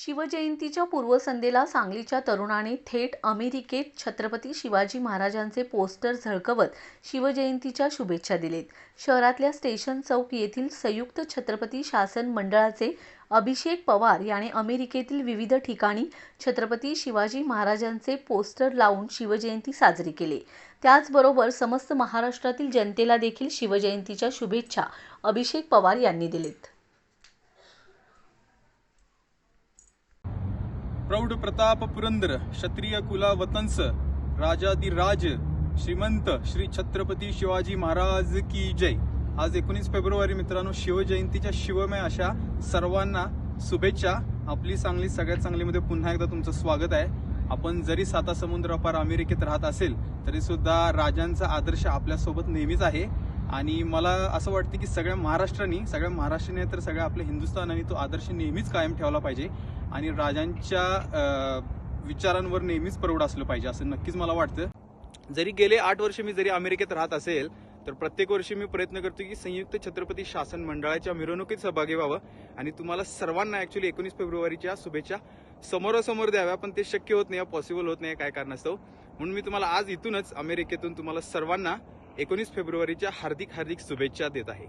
शिवजयंतीच्या पूर्वसंध्येला सांगलीच्या तरुणाने थेट अमेरिकेत छत्रपती शिवाजी महाराजांचे पोस्टर झळकवत शिवजयंतीच्या शुभेच्छा दिलेत. शहरातल्या स्टेशन चौक येथील संयुक्त छत्रपती शासन मंडळाचे अभिषेक पवार याने अमेरिकेतील विविध ठिकाणी छत्रपती शिवाजी महाराजांचे पोस्टर लावून शिवजयंती साजरी केली. त्याचबरोबर समस्त महाराष्ट्रातील जनतेला देखील शिवजयंतीच्या शुभेच्छा अभिषेक पवार यांनी दिलेत. प्रौढ प्रताप पुरंदर क्षत्रिय कुला वतंस राजाधिराज श्रीमंत श्री छत्रपती शिवाजी महाराज की जय. आज एकोणीस फेब्रुवारी मित्रांनो शिवजयंतीच्या शिवमय अशा सर्वांना शुभेच्छा. आपली सांगली सगळ्यात सांगलीमध्ये पुन्हा एकदा तुमचं स्वागत आहे. आपण जरी साता समुद्रापार अमेरिकेत राहत असेल तरी सुद्धा राजांचा आदर्श आपल्यासोबत नेहमीच आहे. आणि मला असं वाटतं की सगळ्या महाराष्ट्रांनी सगळ्या महाराष्ट्राने तर सगळ्या आपल्या हिंदुस्थानाने तो आदर्श नेहमीच कायम ठेवला पाहिजे. आणि राजांच्या विचारांवर नेहमीच प्रौढ असलं पाहिजे असं नक्कीच मला वाटतं. जरी गेले आठ वर्ष मी जरी अमेरिकेत राहत असेल तर प्रत्येक वर्षी मी प्रयत्न करतो की संयुक्त छत्रपती शासन मंडळाच्या मिरवणुकीत सहभागी व्हावं. आणि तुम्हाला सर्वांना ऍक्च्युली एकोणीस फेब्रुवारीच्या शुभेच्छा समोरासमोर द्याव्या पण ते शक्य होत नाही पॉसिबल होत नाही काय कारणास्तव. म्हणून मी तुम्हाला आज इथूनच अमेरिकेतून तुम्हाला सर्वांना एकोणीस फेब्रुवारीच्या हार्दिक हार्दिक शुभेच्छा देत आहे.